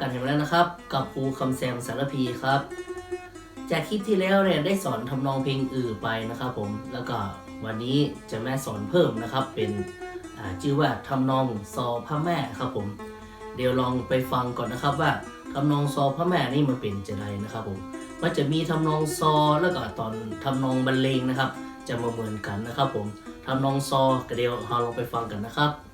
กันเห็นแล้วนะครับ กับครูคำแซมสารพีครับ จากคลิปที่แล้วเนี่ยได้สอนทำนองเพลงอื่นไปนะครับผมแล้วก็วันนี้จะแม่สอนเพิ่มนะครับ เป็นชื่อว่าทำนองซอพระแม่ครับผม เดี๋ยวลองไปฟังก่อนนะครับว่าทำนองซอพระแม่นี่มันเป็นจะไรนะครับผมมันจะมีทำนองซอแล้วก็ตอนทำนองบรรเลงนะครับ จะมาเหมือนกันนะครับผมทำนองซอก็เดี๋ยวเราลองไปฟังกันนะครับ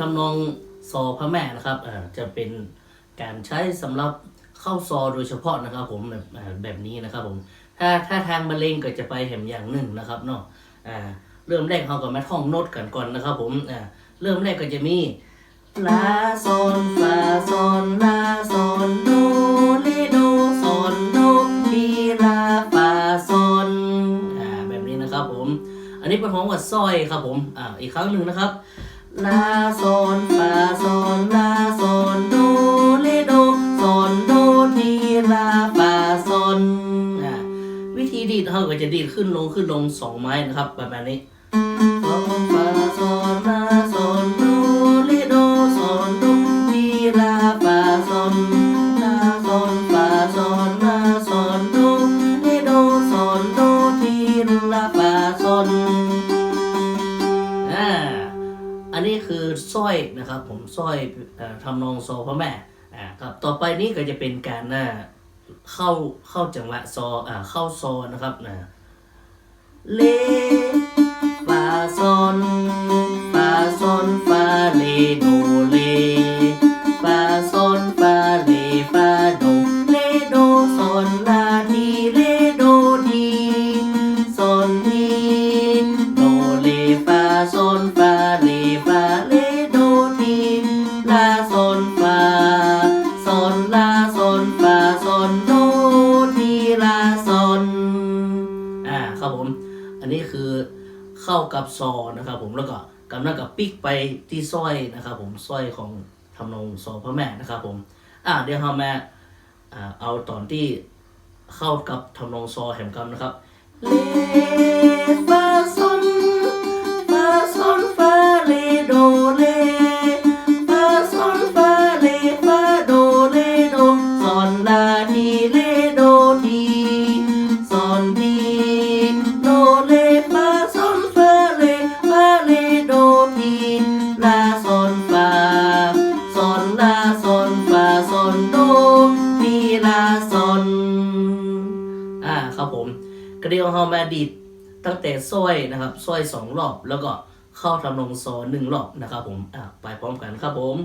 ทำนองซอพระแม่นะครับอ่าจะเป็นการใช้สำหรับเข้าซอโดยเฉพาะนะครับ ผมแบบอ่าแบบนี้นะครับผมถ้าถ้าทางบรรเลงก็จะไปแหมอย่างหนึ่งนะครับเนาะอ่าเริ่มแรกเราก็มาท่องโน้ตกันก่อนนะครับ ผมอ่าเริ่มแรกก็จะมีลาโซนฟาโซนลาโซนโดเลโดโซนโดดีลาฟาโซนอ่าแบบนี้นะครับผม อันนี้เป็นของวัดสร้อยครับผมอ่าอีกครั้งหนึ่งนะครับ ลาโซนฟาโซนลาโซนโดเลโดโซนโดทีลาฟาโซนอ่าวิธีดีดเขาก็จะดีดขึ้นลงขึ้นลงสองไม้นะครับประมาณนี้ สร้อยทำนองโซพระแม่ครับต่อไปนี้ก็จะเป็นการเข้าเข้าจังหวะซอเข้าซอนะครับนะเลฟาซอนฟาซอนฟาเลโดเล เข้ากับซอนะครับผมแล้วก็กำลังกับปิกไปที่สร้อยนะครับผมสร้อยของทำนองซอพระแม่นะครับผมอ่าเดี๋ยวเรามาอ่เอาตอนที่เข้ากับทำนองซอแหมกำนะครับเล ตั้งแต่สร้อยนะครับสร้อยสองรอบ แล้วก็เข้าทำนองซอหนึ่งรอบนะครับผมอ่าไปพร้อมกันครับผม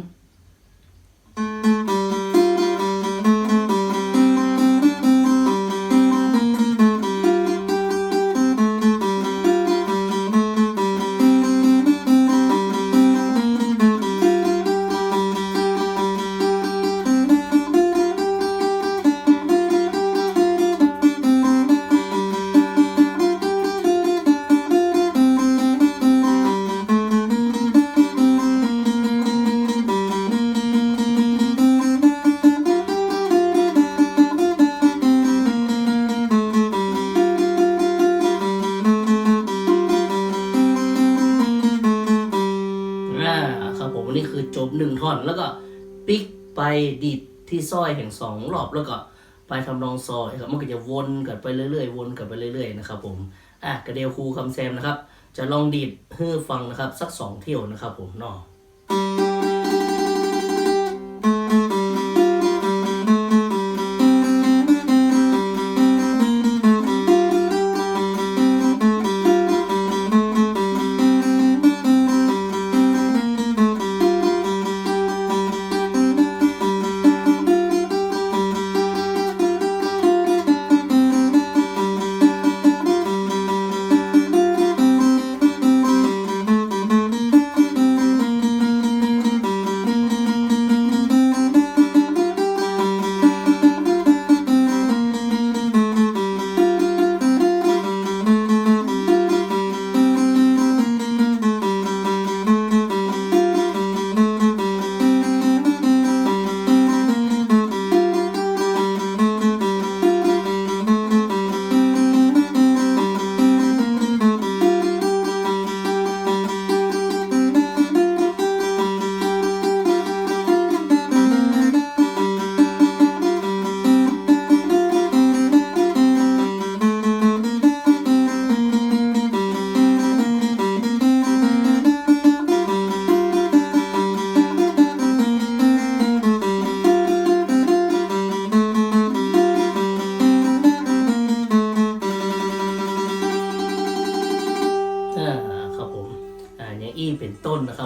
คือจบหนึ่งท่อน แล้วก็ปิกไปดีดที่สร้อยแห่งสองรอบแล้วก็ไปทำนองซอยครับมันก็จะวนกันไปเรื่อยๆ วนกันไปเรื่อยๆนะครับผมอะกระเดียวครูคำแซมนะครับ จะลองดีดเพื่อฟังนะครับ สักสองเที่ยวนะครับผมเนาะ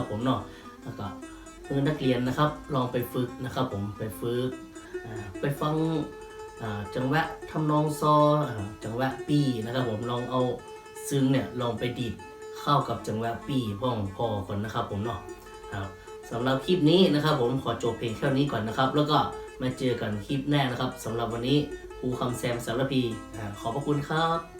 ผมเนาะแล้วก็เพื่อนนักเรียนนะครับลองไปฝึกนะครับผมไปฝึกไปฟังจังหวะทำนองซอจังหวะปี้นะครับผมลองเอาซึ้งเนี่ยลองไปดีดเข้ากับจังหวะปี้บ้องพอก่อนนะครับผมเนาะครับสำหรับคลิปนี้นะครับ ผมขอจบเพลงแค่นี้ก่อนนะครับ แล้วก็มาเจอกันคลิปหน้านะครับสำหรับวันนี้ครูคำแซมสารพีอ่าขอบพระคุณครับ